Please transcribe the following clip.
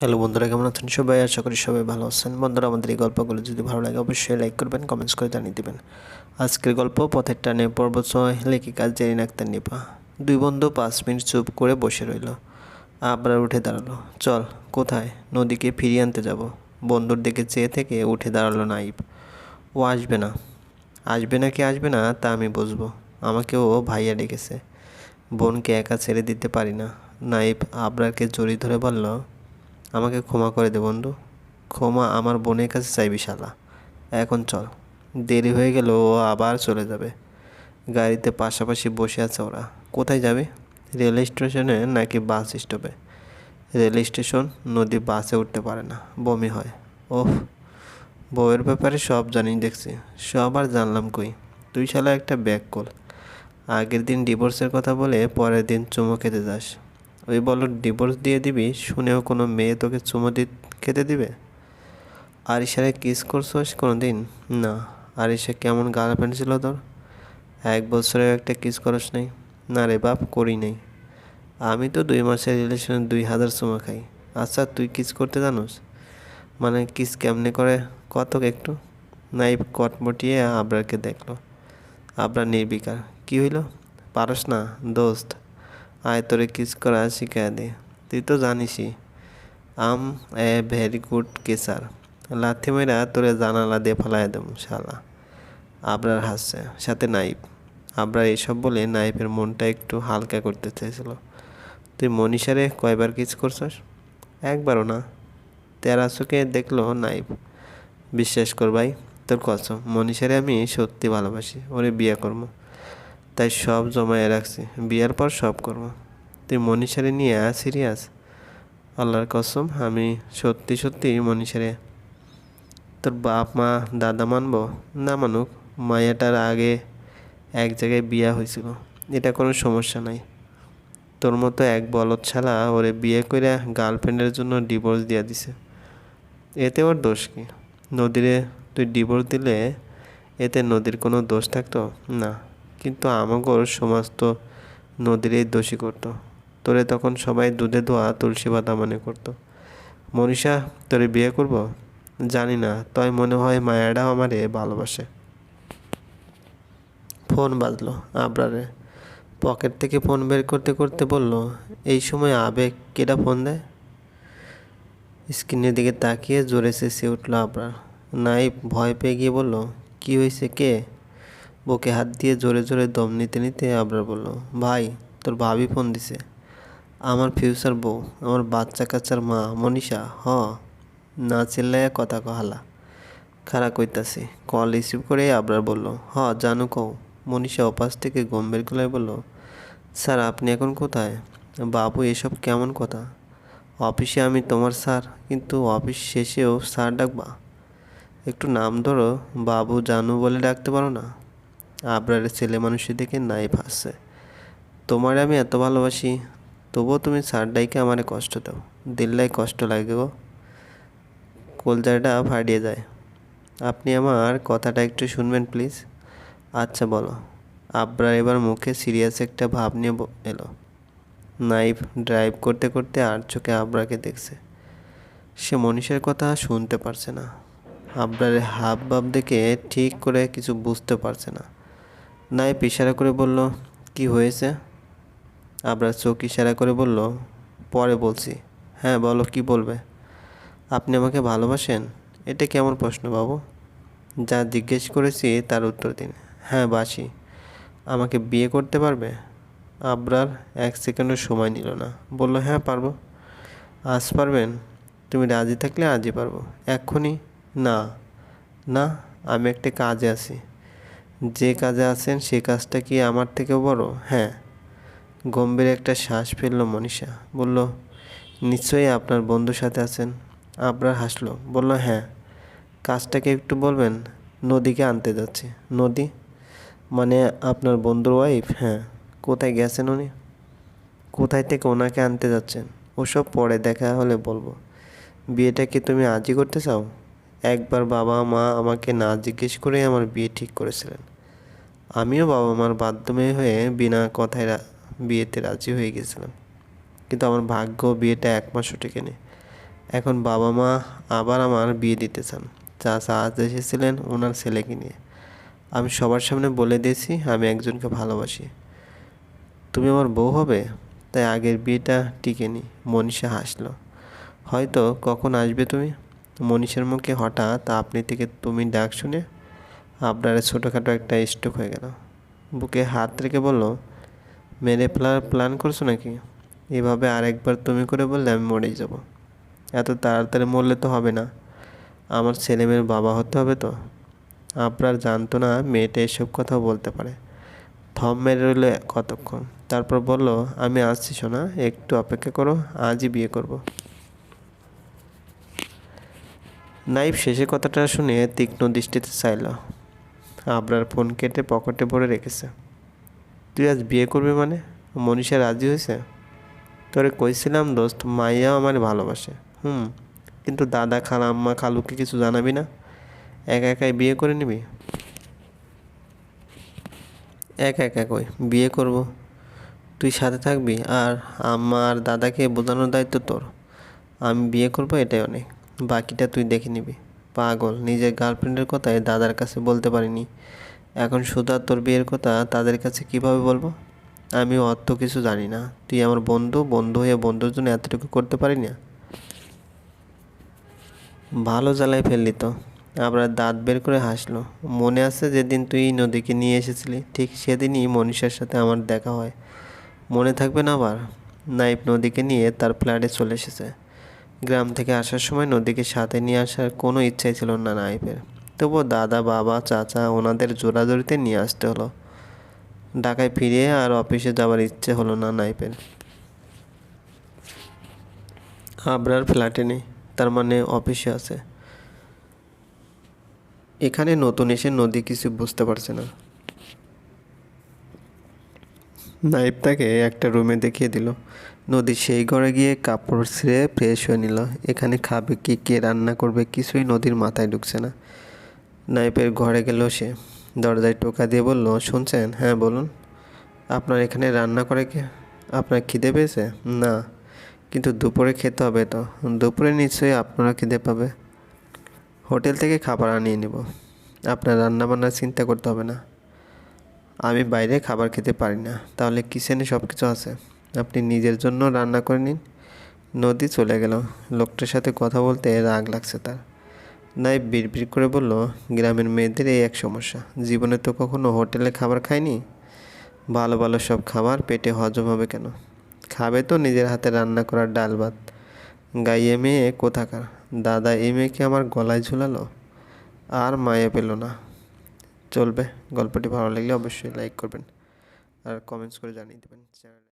Hello বন্ধুরা, কেমন আছেন সবাই? আশা করি সবাই ভালো আছেন। বন্ধুরা, আমাদের এই গল্পগুলো যদি ভালো লাগে, অবশ্যই লাইক করবেন, কমেন্টস করে জানিয়ে দেবেন। আজকের গল্প, পথের টানে পর্ব ছয় লেখিকা জেরিন আক্তার নিপা। দুই বন্ধু পাঁচ মিনিট চুপ করে বসে রইল। আবরার উঠে দাঁড়াল। চল, কোথায়? নদীকে ফিরিয়ে আনতে যাব। বন্ধুর দিকে চেয়ে থেকে উঠে দাঁড়াল নাইব। ও আসবে না। আসবে না কি আসবে না, তা আমি বুঝব। আমাকেও ভাইয়া ডেকেছে। বোনকে একা ছেড়ে দিতে পারি না। নাইব আবরারকে জড়িয়ে ধরে বলল আমাকে ক্ষমা করে দে বন্ধু। ক্ষমা আমার বোনের কাছে চাইবি শালা। এখন চল। দেরি হয়ে গেল, ও আবার চলে যাবে। গাড়িতে পাশাপাশি বসে আছে ওরা। কোথায় যাবে? রেল স্টেশনে নাকি বাস স্টপে? রেল স্টেশন, নদী বাসে উঠতে পারে না। বমি হয়। ওহ বউয়ের ব্যাপারে সব জানি, দেখছি। সব আর জানলাম কই? তুই শালা একটা ব্যাগ কল আগের দিন ডিভোর্সের কথা বলে পরের দিন চুমো খেতে যাস। ওই বলো ডিভোর্স দিয়ে দিবি, শুনেও কোনো মেয়ে তোকে চুমো দি খেতে দিবে? আরিশারে কিস করছোস কোনো দিন না। আরিশা কেমন গার্লফ্রেন্ড ছিল তোর? এক বছরেও একটা কিস করস নাই। না রে বাপ, করি নাই। আমি তো দুই মাসের রিলেশনে দুই হাজার চুমা খাই। আচ্ছা তুই কিস করতে জানোস? মানে কিস কেমনে করে? কত একটু? নাইব কটমটিয়ে আবরারকে দেখল। আবরার নির্বিকার। কি হইল? পারস না, দোস্ত। আয় তোরে কিস করা শিখায় দে। তুই তো জানিসই, আম এ ভেরি গুড কেসার। লাথি মেরা তোরে জানালা দিয়ে ফেলাই দেব, শালা। আবরার হাসছে, সাথে নাইব আবরার এসব বলে নাইবের মনটা একটু হালকা করতে চেয়েছিল তুই মনীষারে কয়বার কিস করছস? একবারও না। তেরা চোখে দেখল নাইব বিশ্বাস কর ভাই, তোর কসম, মনীষারে আমি সত্যি ভালোবাসি, ওরে বিয়ে করব। তাই সব জমায়ে রাখছি। বিয়ের পর সব করব। তুই মনীষারে নিয়ে সিরিয়াস। আল্লাহর কসম, আমি সত্যি সত্যি মনীষারে। তোর বাপ, মা, দাদা মানব? না মানুক, মায়াটার আগে এক জায়গায় বিয়া হয়েছিল। এটা কোনো সমস্যা নাই। তোর মতো এক বলদ ছাড়া ওরে বিয়ে করে গার্লফ্রেন্ডের জন্য ডিভোর্স দিয়ে দিছে। এতে ওর দোষ কি? নদীরে তুই ডিভোর্স দিলে এতে নদীর কোনো দোষ থাকতো? না। কিন্তু আমাগর সমাজ তো নদীরই দোষী করতো। তোরে তখন সবাই দুধে ধোয়া তুলসী পাতা মনে করতো। মনীষা, তোরে বিয়ে করব? জানি না তাই মনে হয় মায়াটাও আমারে ভালোবাসে। ফোন বাজলো আবরারে। পকেট থেকে ফোন বের করতে করতে বলল, এই সময় আবেগ কেটা ফোন দেয়? স্ক্রিনের দিকে তাকিয়ে জোরে চেঁচিয়ে উঠল আবরার। নাই ভয় পেয়ে গিয়ে বলল, কি হয়েছে কে? বুকে হাত দিয়ে জোরে জোরে দম নিতে নিতে আবরার বলল, ভাই, তোর ভাবি ফোন দিছে। আমার ফিউচার বউ, আমার বাচ্চা কাচ্চার মা, মনীষা, হ। না চিল্লাইয়া কথা কহালা খারাপ কইতাছি। কল রিসিভ করে আবরার বলল, হ, জানু কও। মনীষা ওপাশ থেকে গম্ভীর গলায় বলল, স্যার, আপনি এখন কোথায়? বাবু, এসব কেমন কথা? অফিসে আমি তোমার স্যার, কিন্তু অফিস শেষেও স্যার ডাকবা। একটু নাম ধরো, বাবু, জানু বলে ডাকতে পারো না? আবরারের ছেলে মানুষই দেখে নাই ভাসছে তোমার আমি এত ভালোবাসি, তবুও তুমি স্যার ডাইকে আমারে কষ্ট দাও। দিল্লায় কষ্ট লাগে গো। কলজাটা ফাটিয়ে যায়। আপনি আমার কথাটা একটু শুনবেন প্লিজ? আচ্ছা বলো। আবরার এবার মুখে সিরিয়াস একটা ভাব নিয়ে এলো। নাইফ ড্রাইভ করতে করতে আর চোখে আবরাকে দেখছে। সে মনীষের কথা শুনতে পারছে না। আবরারের হাব ভাব দেখে ঠিক করে কিছু বুঝতে পারছে না। নাইফ ইশারা করে বলল, কি হয়েছে? আবরার চোখ ইশারা করে বলল, পরে বলছি। হ্যাঁ বলো, কি বলবে? আপনি আমাকে ভালোবাসেন? এটা কেমন প্রশ্ন বাবু? যা জিজ্ঞেস করেছি, তার উত্তর দিন। হ্যাঁ বাসি। আমাকে বিয়ে করতে পারবে? আবরার এক সেকেন্ডও সময় নিল না। বলল হ্যাঁ পারব। আজ পারবেন? তুমি রাজি থাকলে আজই পারব। এক্ষুনি? না। না, আমি একটা কাজে আছি। যে কাজে আছেন, সে কাজটা কি আমার থেকেও বড়? হ্যাঁ। গম্ভীর একটা শ্বাস ফেলল মনীষা। বলল, নিশ্চয়ই আপনার বন্ধুর সাথে আছেন। আবরার হাসলো, বলল হ্যাঁ। কাজটাকে একটু বলবেন? নদীকে আনতে যাচ্ছি। নদী? মানে আপনার বন্ধুর ওয়াইফ হ্যাঁ। কোথায় গেছেন উনি? কোথায় থেকে ওনাকে আনতে যাচ্ছেন? ওসব পরে দেখা হলে বলব। বিয়েটা কি তুমি আজই করতে চাও? একবার বাবা মা আমাকে না জিজ্ঞেস করেই আমার বিয়ে ঠিক করেছিলেন। আমিও বাবা মার বাধ্য মেয়ে হয়ে বিনা কথায় বিয়েতে রাজি হয়ে গেছিলাম। কিন্তু আমার ভাগ্য বিয়েটা এক মাসও টেকেনি। এখন বাবা মা আবার আমার বিয়ে দিতে চান। চাচা আজ এসেছিলেন ওনার ছেলেকে নিয়ে। আমি সবার সামনে বলে দিয়েছি, আমি একজনকে ভালোবাসি। তুমি আমার বউ হবে? তাই আগের বিয়েটা টিকেনি, মনীষা হাসলো। হয়তো কখন আসবে তুমি? মনীষার মুখে হঠাৎ আপনি থেকে তুমি ডাক শুনে আপনার ছোটোখাটো একটা স্ট্রোক হয়ে গেল। বুকে হাত রেখে বলল, মেরে ফেলার প্ল্যান করছ নাকি? এভাবে আরেকবার তুমি করে বললে আমি মরেই যাব। এত তাড়াতাড়ি মরলে তো হবে না। আমার ছেলেমেয়ের বাবা হতে হবে তো। আপনার জানতো না মেয়েটা এসব কথাও বলতে পারে। থম মেরে রইল কতক্ষণ? তারপর বলল, আমি আসছি শোনা একটু অপেক্ষা করো, আজই বিয়ে করব। নাইফ শেষে কথাটা শুনে তীক্ষ্ণ দৃষ্টিতে চাইল। আবরার ফোন কেটে পকেটে ভরে রেখেছে। তুই আজ বিয়ে করবি মানে? মনীষা রাজি হয়েছে? তোরে কইছিলাম দোস্ত, মাইয়াও আমার ভালোবাসে। হুম, কিন্তু দাদা, খালা, আম্মা, খালুকে কিছু জানাবি না? একা একাই বিয়ে করে নিবি? একা একা কই? বিয়ে করব। তুই সাথে থাকবি, আর আম্মা আর দাদাকে বোঝানোর দায়িত্ব তোর। আমি বিয়ে করব এটাই অনেক। বাকিটা তুই দেখে নিবি। পাগল, নিজের গার্লফ্রেন্ডের কথায় দাদার কাছে বলতে পারিনি। এখন আর তোর বিয়ের কথা তাদের কাছে কীভাবে বলব? আমি অত কিছু জানি না। তুই আমার বন্ধু বন্ধু হয়ে বন্ধুর জন্য এতটুকু করতে পারি না ভালো জ্বালায় ফেললি তো। আবার দাঁত বের করে হাসলো। মনে আছে যেদিন তুই নদীকে নিয়ে এসেছিলি? ঠিক সেদিনই মনীষার সাথে আমার দেখা হয়। মনে থাকবে না আবার? নাইফ নদীকে নিয়ে তার ফ্ল্যাটে চলে এসেছে। গ্রাম থেকে আসার সময় নদীকে সাথে নিয়ে আসার কোনো ইচ্ছাই ছিল না নাইফের। তবুও দাদা, বাবা, চাচা ওনাদের জোরাজোরিতে নিয়ে আসতে হলো। ঢাকায় ফিরে আর অফিসে যাওয়ার ইচ্ছে হলো না নাইফের। আবরার ফ্ল্যাটে নেই, তার মানে অফিসে আছে। এখানে নতুন এসে নদী কিছু বুঝতে পারছে না। নাইব তাকে একটা রুমে দেখিয়ে দিল। নদী সেই ঘরে গিয়ে কাপড় ছেড়ে ফ্রেশ হয়ে নিল। এখানে খাবে কি, কে রান্না করবে কিছুই নদীর মাথায় ঢুকছে না। নাইপের ঘরে গেল সে। দরজায় টোকা দিয়ে বলল, শুনছেন? হ্যাঁ বলুন। আপনার এখানে রান্না করে কে? আপনার খিদে পেয়েছে? না। কিন্তু দুপুরে খেতে হবে তো। দুপুরে নিশ্চয়ই আপনারা খিদে পাবে। হোটেল থেকে খাবার আনিয়ে নিব। আপনার রান্নাবান্নার চিন্তা করতে হবে না। আমি বাইরে খাবার খেতে পারি না। তাহলে কিচেনে সব কিছু আছে। আপনি নিজের জন্য রান্না করে নিন। নদী চলে গেল। লোকটার সাথে কথা বলতে রাগ লাগছে তার। নাই বিড়বিড় করে বলল, গ্রামের মেয়েদের এই এক সমস্যা। জীবনে তো কখনো হোটেলে খাবার খায়নি ভালো ভালো সব খাবার পেটে হজম হবে কেন? খাবে তো নিজের হাতে রান্না করা ডাল ভাত। গাইয়ে মেয়ে কোথাকার? দাদা এই মেয়েকে আমার গলায় ঝুলালো? আর মায়ে পেল না। চলবে। গল্পটি ভালো লাগলে অবশ্যই লাইক করবেন। আর কমেন্টস করে জানিয়ে দেবেন। চ্যানেলে